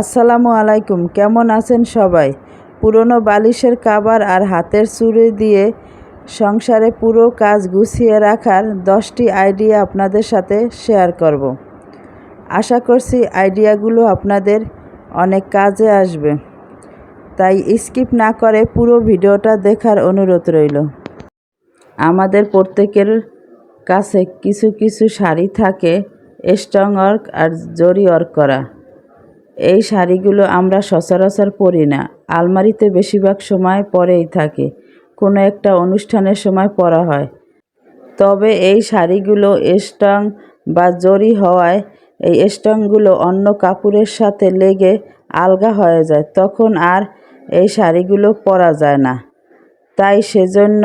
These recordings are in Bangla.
আসসালামু আলাইকুম, কেমন আছেন সবাই? পুরনো বালিশের কাবার আর হাতের চুড়ি দিয়ে সংসারে পুরো কাজ গুছিয়ে রাখার দশটি আইডিয়া আপনাদের সাথে শেয়ার করব। আশা করছি আইডিয়াগুলো আপনাদের অনেক কাজে আসবে। তাই স্কিপ না করে পুরো ভিডিওটা দেখার অনুরোধ রইল। আমাদের প্রত্যেকের কাছে কিছু কিছু শাড়ি থাকে, স্ট্রং ওয়ার্ক আর জরি ওয়ার্ক করা। এই শাড়িগুলো আমরা সচরাচর পরি না। আলমারিতে বেশিরভাগ সময় পরেই থাকে, কোনো একটা অনুষ্ঠানের সময় পরা হয়। তবে এই শাড়িগুলো স্টং বা জরি হওয়ায় এই স্টংগুলো অন্য কাপড়ের সাথে লেগে আলগা হয়ে যায়, তখন আর এই শাড়িগুলো পরা যায় না। তাই সেজন্য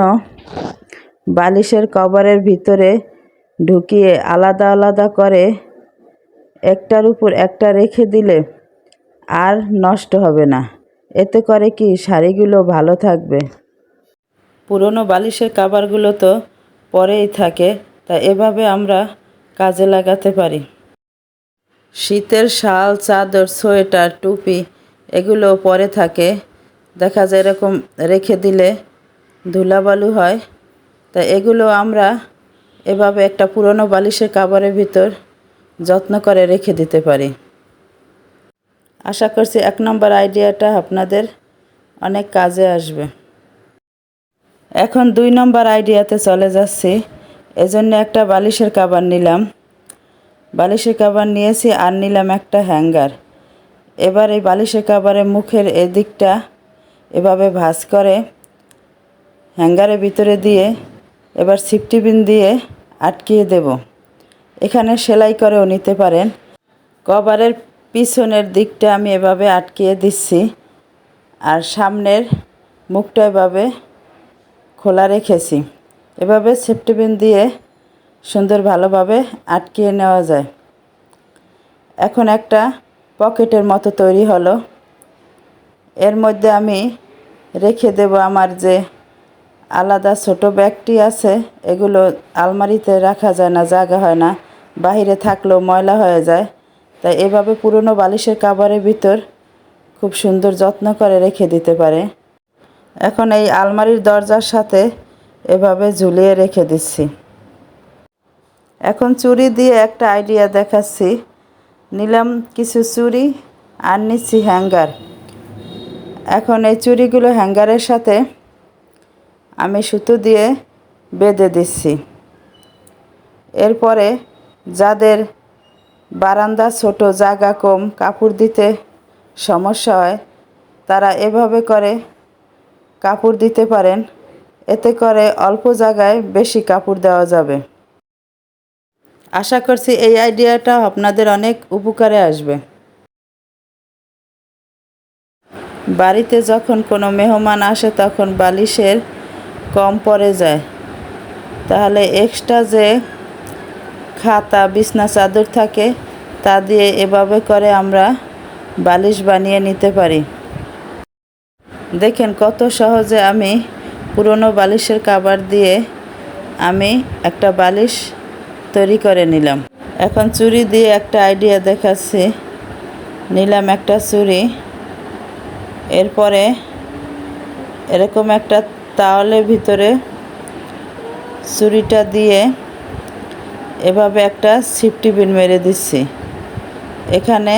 বালিশের কভারের ভিতরে ঢুকিয়ে আলাদা আলাদা করে একটার উপর একটা রেখে দিলে আর নষ্ট হবে না। এতে করে কি শাড়িগুলো ভালো থাকবে? পুরনো বালিশের কাভারগুলো তো পরেই থাকে, তা এভাবে আমরা কাজে লাগাতে পারি। শীতের শাল, চাদর, সোয়েটার, টুপি এগুলো পরে থাকে। দেখা যায় এরকম রেখে দিলে ধুলাবালু হয়। তা এগুলো আমরা এভাবে একটা পুরনো বালিশের কাভারের ভিতর যত্ন করে রেখে দিতে পারি। আশা করছি এক নম্বর আইডিয়াটা আপনাদের অনেক কাজে আসবে। এখন দুই নম্বর আইডিয়াতে চলে যাচ্ছি। এজন্য একটা বালিশের কাবার নিলাম। বালিশের কাবার নিয়েছি আর নিলাম একটা হ্যাঙ্গার। এবার এই বালিশের কাবারের মুখের এদিকটা এভাবে ভাঁজ করে হ্যাঙ্গারের ভিতরে দিয়ে এবার সিফটি বিন দিয়ে আটকিয়ে দেব। এখানে সেলাই করেও নিতে পারেন। কভারের পিছনের দিকটা আমি এভাবে আটকিয়ে দিচ্ছি। আর সামনের মুখটা এভাবে খোলা রেখেছি। এভাবে সেফটি পিন দিয়ে সুন্দর ভালোভাবে আটকিয়ে নেওয়া যায়। এখন একটা পকেটের মতো তৈরি হলো। এর মধ্যে আমি রেখে দেব আমার যে আলাদা ছোট ব্যাগটি আছে, এগুলো আলমারিতে রাখা যায় না, জায়গা হয় না। বাহিরে থাকলেও ময়লা হয়ে যায়। তাই এভাবে পুরনো বালিশের কাবারের ভিতর খুব সুন্দর যত্ন করে রেখে দিতে পারে। এখন এই আলমারির দরজার সাথে এভাবে ঝুলিয়ে রেখে দিচ্ছি। এখন চুরি দিয়ে একটা আইডিয়া দেখাচ্ছি। নিলাম কিছু চুড়ি আর নিচ্ছি হ্যাঙ্গার। এখন এই চুড়িগুলো হ্যাঙ্গারের সাথে আমি সুতো দিয়ে বেঁধে দিচ্ছি। এরপরে যাদের বারান্দা ছোট জায়গা কম, কাপড় দিতে সমস্যা হয়। তারা এভাবে করে কাপড় দিতে পারেন। এতে করে অল্প জায়গায় বেশি কাপড় দেওয়া যাবে। আশা করছি এই আইডিয়াটা আপনাদের অনেক উপকারে আসবে। বাড়িতে যখন কোনো মেহমান আসে, তখন বালিশের কম পড়ে যায়। তাহলে এক্সট্রা যে খাতা, বিছনা, চাদর থাকে, তা দিয়ে এভাবে করে আমরা বালিশ বানিয়ে নিতে পারি। দেখেন কত সহজে আমি পুরনো বালিশের কাবার দিয়ে আমি একটা বালিশ তৈরি করে নিলাম। এখন চুরি দিয়ে একটা আইডিয়া দেখাচ্ছি। নিলাম একটা চুরি। এরপরে এরকম একটা তাওয়ালের ভিতরে চুরিটা দিয়ে এভাবে একটা সিফটি বিন মেরে দিচ্ছি। এখানে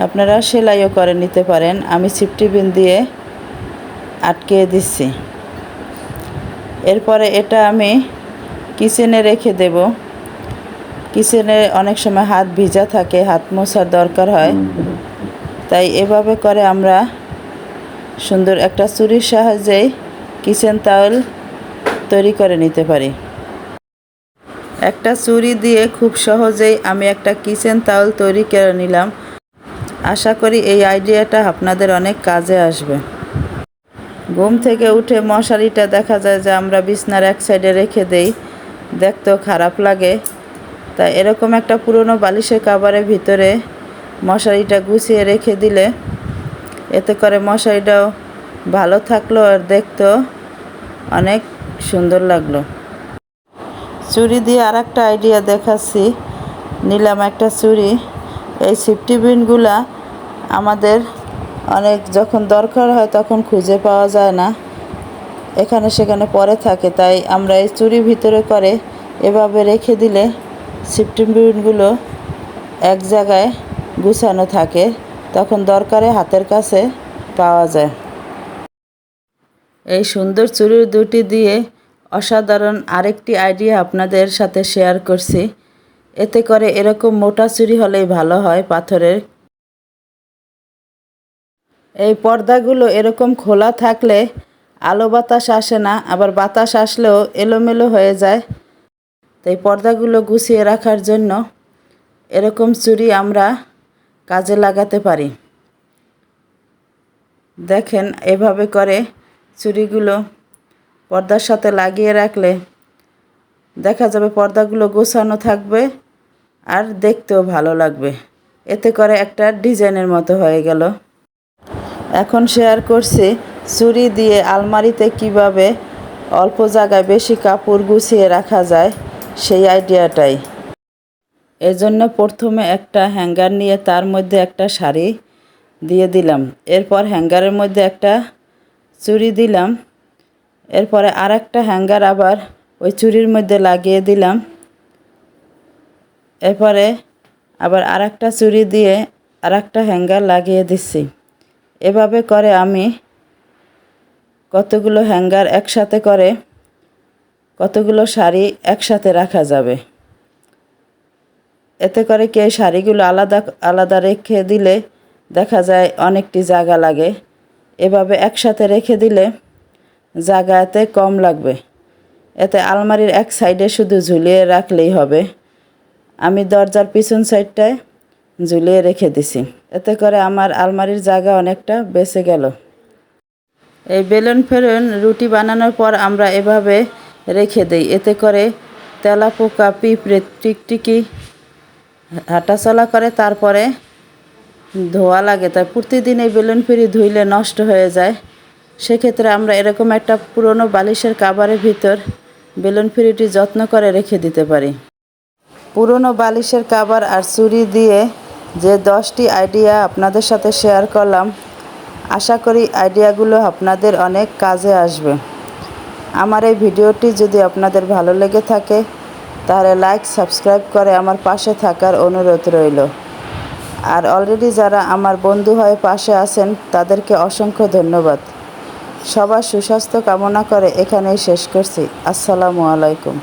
আপনারা সেলাইও করে নিতে পারেন। আমি সিফটি বিন দিয়ে আটকে দিচ্ছি। এরপরে এটা আমি কিচেনে রেখে দেব। কিচেনে অনেক সময় হাত ভিজা থাকে, হাত মোছার দরকার হয়। তাই এভাবে করে আমরা সুন্দর একটা চুরির সাহায্যেই কিচেন তাওয়েল তৈরি করে নিতে পারি। একটা চুরি দিয়ে খুব সহজেই আমি একটা কিচেন তাওয়েল তৈরি করে নিলাম। আশা করি এই আইডিয়াটা আপনাদের অনেক কাজে আসবে। ঘুম থেকে উঠে মশারিটা দেখা যায় যে আমরা বিছনার এক সাইডে রেখে দেই। দেখতেও খারাপ লাগে। তা এরকম একটা পুরনো বালিশের কাবারের ভিতরে মশারিটা গুছিয়ে রেখে দিলে এতে করে মশারিটাও ভালো থাকল আর দেখতেও অনেক সুন্দর লাগল। চুড়ি দিয়ে আর একটা আইডিয়া দেখাচ্ছি। নিলাম একটা চুরি। এই সিফটি বিনগুলা আমাদের অনেক যখন দরকার হয় তখন খুঁজে পাওয়া যায় না। এখানে সেখানে পরে থাকে, তাই আমরা এই চুরি ভিতরে করে এভাবে রেখে দিলে সিফটিনগুলো এক জায়গায় গুছানো থাকে, তখন দরকারে হাতের কাছে পাওয়া যায়। এই সুন্দর চুড়ি দুটি দিয়ে অসাধারণ আরেকটি আইডিয়া আপনাদের সাথে শেয়ার করছি। এতে করে এরকম মোটা চুরি হলেই ভালো হয় পাথরের। এই পর্দাগুলো এরকম খোলা থাকলে আলো বাতাস আসে না, আবার বাতাস আসলেও এলোমেলো হয়ে যায়। তাই পর্দাগুলো গুছিয়ে রাখার জন্য এরকম চুরি আমরা কাজে লাগাতে পারি। দেখেন এভাবে করে চুড়িগুলো পর্দার সাথে লাগিয়ে রাখলে দেখা যাবে পর্দাগুলো গোছানো থাকবে আর দেখতেও ভালো লাগবে। এতে করে একটা ডিজাইনের মতো হয়ে গেল। এখন শেয়ার করছি চুরি দিয়ে আলমারিতে কীভাবে অল্প জায়গায় বেশি কাপড় গুছিয়ে রাখা যায় সেই আইডিয়াটাই। এজন্য প্রথমে একটা হ্যাঙ্গার নিয়ে তার মধ্যে একটা শাড়ি দিয়ে দিলাম। এরপর হ্যাঙ্গারের মধ্যে একটা চুড়ি দিলাম। এরপরে আর একটা হ্যাঙ্গার আবার ওই চুরির মধ্যে লাগিয়ে দিলাম। এরপরে আবার আর একটা চুড়ি দিয়ে আর একটা হ্যাঙ্গার লাগিয়ে দিচ্ছি এভাবে করে আমি কতগুলো হ্যাঙ্গার একসাথে করে কতগুলো শাড়ি একসাথে রাখা যাবে। এতে করে কি শাড়িগুলো আলাদা আলাদা রেখে দিলে দেখা যায় অনেকটি জায়গা লাগে। এভাবে একসাথে রেখে দিলে জায়গাতে কম লাগবে। এতে আলমারির এক সাইডে শুধু ঝুলিয়ে রাখলেই হবে। আমি দরজার পিছন সাইডটায় ঝুলিয়ে রেখে দিছি। এতে করে আমার আলমারির জায়গা অনেকটা বেঁচে গেল। এই বেলুন ফেলুন রুটি বানানোর পর আমরা এভাবে রেখে দিই। এতে করে তেলা পোকা, পিঁপড়ে টিকটিকি হাঁটাচলা করে, তারপরে ধোয়া লাগে। তাই প্রতিদিন এই বেলুন ফিরি ধুইলে নষ্ট হয়ে যায়। সেক্ষেত্রে আমরা এরকম একটা পুরনো বালিশের কাবারের ভিতর বেলুন ফিরিটি যত্ন করে রেখে দিতে পারি। পুরনো বালিশের কাবার আর চুরি দিয়ে যে দশটি আইডিয়া আপনাদের সাথে শেয়ার করলাম, আশা করি আইডিয়াগুলো আপনাদের অনেক কাজে আসবে। আমার এই ভিডিওটি যদি আপনাদের ভালো লেগে থাকে, তাহলে লাইক, সাবস্ক্রাইব করে আমার পাশে থাকার অনুরোধ রইল। আর অলরেডি যারা আমার বন্ধু হয়ে পাশে আছেন, তাদেরকে অসংখ্য ধন্যবাদ। সবার সুস্বাস্থ্য কামনা করে এখানেই শেষ করছি। আসসালামু আলাইকুম।